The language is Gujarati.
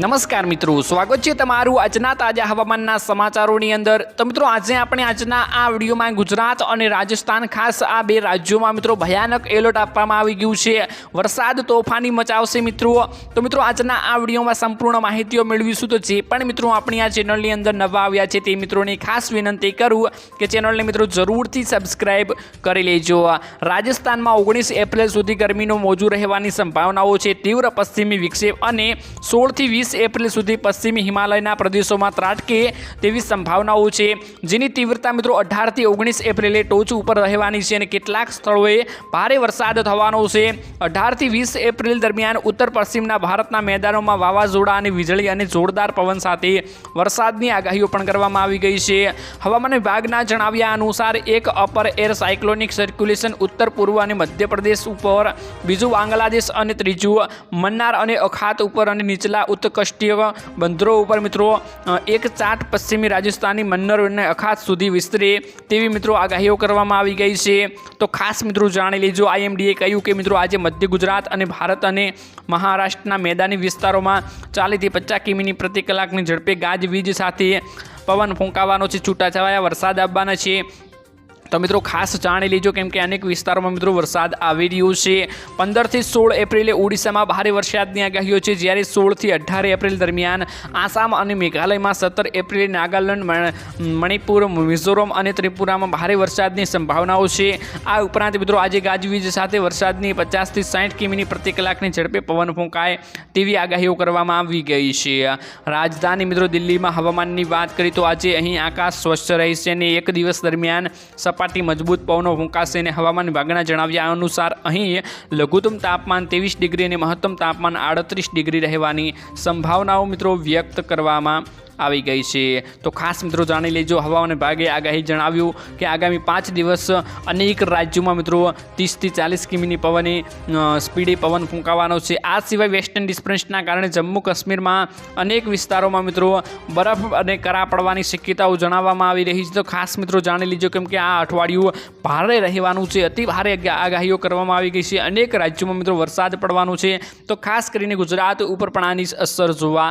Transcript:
નમસ્કાર મિત્રો, સ્વાગત છે તમારું આજના તાજા હવામાનના સમાચારોની અંદર. તો મિત્રો, આજે આપણે આજના આ વિડીયોમાં ગુજરાત અને રાજસ્થાન, ખાસ આ બે રાજ્યોમાં મિત્રો, ભયાનક એલર્ટ આપવામાં આવી ગયું છે. વરસાદ, તોફાની મચાવશે મિત્રો. તો મિત્રો, આજના આ વિડીયોમાં સંપૂર્ણ માહિતીઓ મેળવીશું. તો જે પણ મિત્રો આપણી આ ચેનલની અંદર નવા આવ્યા છે, તે મિત્રોને ખાસ વિનંતી કરું કે ચેનલને મિત્રો, જરૂરથી સબસ્ક્રાઇબ કરી લેજો. રાજસ્થાનમાં ઓગણીસ એપ્રિલ સુધી ગરમીનું મોજું રહેવાની સંભાવનાઓ છે. તીવ્ર પશ્ચિમી વિક્ષેપ અને સોળથી વીસ એપ્રિલ સુધી પશ્ચિમી હિમાલયના પ્રદેશોમાં ત્રાટકે તેવી સંભાવનાઓ છે. જેની તીવ્રતા મિત્રો અઢારથી ઓગણીસ એપ્રિલે ટોચ ઉપર રહેવાની છે અને કેટલાક સ્થળોએ ભારે વરસાદ થવાનો છે. અઢારથી વીસ એપ્રિલ દરમિયાન ઉત્તર પશ્ચિમના ભારતના મેદાનોમાં વાવાઝોડા અને વીજળી અને જોરદાર પવન સાથે વરસાદની આગાહીઓ પણ કરવામાં આવી ગઈ છે. હવામાન વિભાગના જણાવ્યા અનુસાર એક અપર એર સાયક્લોનિક સર્ક્યુલેશન ઉત્તર પૂર્વ અને મધ્યપ્રદેશ ઉપર, બીજું બાંગ્લાદેશ અને ત્રીજું મન્નાર અને અખાત ઉપર અને નીચલા ઉત્કૃષ્ટીય બંદરો ઉપર મિત્રો એક ચાટ પશ્ચિમી રાજસ્થાની મન્નર અને અખાત સુધી વિસ્તરે તેવી મિત્રો આગાહીઓ કરવામાં આવી ગઈ છે. તો ખાસ મિત્રો જાણી લેજો, આઈએમડીએ કહ્યું કે મિત્રો આજે મધ્ય ગુજરાત અને ભારત અને મહારાષ્ટ્રના મેદાની વિસ્તારોમાં ચાલીથી પચાસ કિમીની પ્રતિ કલાકની ઝડપે ગાજવીજ સાથે પવન ફૂંકાવાનો છે, છૂટાછવાયા વરસાદ આવવાના છે. તો મિત્રો ખાસ જાણી લેજો કેમ કે અનેક વિસ્તારોમાં મિત્રો વરસાદ આવી રહ્યો છે. પંદરથી સોળ એપ્રિલે ઓડિશામાં ભારે વરસાદની આગાહીઓ છે. જ્યારે સોળથી અઢાર એપ્રિલ દરમિયાન આસામ અને મેઘાલયમાં સત્તર એપ્રિલે નાગાલેન્ડ, મણ- મણિપુર, મિઝોરમ અને ત્રિપુરામાં ભારે વરસાદની સંભાવનાઓ છે. આ ઉપરાંત મિત્રો આજે ગાજવીજ સાથે વરસાદની પચાસથી સાઠ કિમીની પ્રતિ કલાકની ઝડપે પવન ફૂંકાય તેવી આગાહીઓ કરવામાં આવી ગઈ છે. રાજધાની મિત્રો દિલ્હીમાં હવામાનની વાત કરીએ તો આજે અહીં આકાશ સ્વચ્છ રહેશે અને એક દિવસ દરમિયાન સપાટી મજબૂત પવનો ફૂંકાશે અને હવામાન વિભાગના જણાવ્યા અનુસાર અહીં લઘુત્તમ તાપમાન ત્રેવીસ ડિગ્રી અને મહત્તમ તાપમાન આડત્રીસ ડિગ્રી રહેવાની સંભાવનાઓ મિત્રો વ્યક્ત કરવામાં આવી ગઈ છે. તો ખાસ મિત્રો જાણી લેજો, હવામાન વિભાગે આગાહી જણાવ્યું કે આગામી પાંચ દિવસ અનેક રાજ્યોમાં મિત્રો ત્રીસથી ચાલીસ કિમીની પવનની સ્પીડે પવન ફૂંકાવાનો છે. આ સિવાય વેસ્ટર્ન ડિસ્ટર્બન્સના કારણે જમ્મુ કાશ્મીરમાં અનેક વિસ્તારોમાં મિત્રો બરફ અને કરા પડવાની શક્યતાઓ જણાવવામાં આવી રહી છે. તો ખાસ મિત્રો જાણી લીજો કેમ કે આ અઠવાડિયું ભારે રહેવાનું છે. અતિ ભારે આગાહીઓ કરવામાં આવી ગઈ છે. અનેક રાજ્યોમાં મિત્રો વરસાદ પડવાનો છે. તો ખાસ કરીને ગુજરાત ઉપર પણ આની અસર જોવા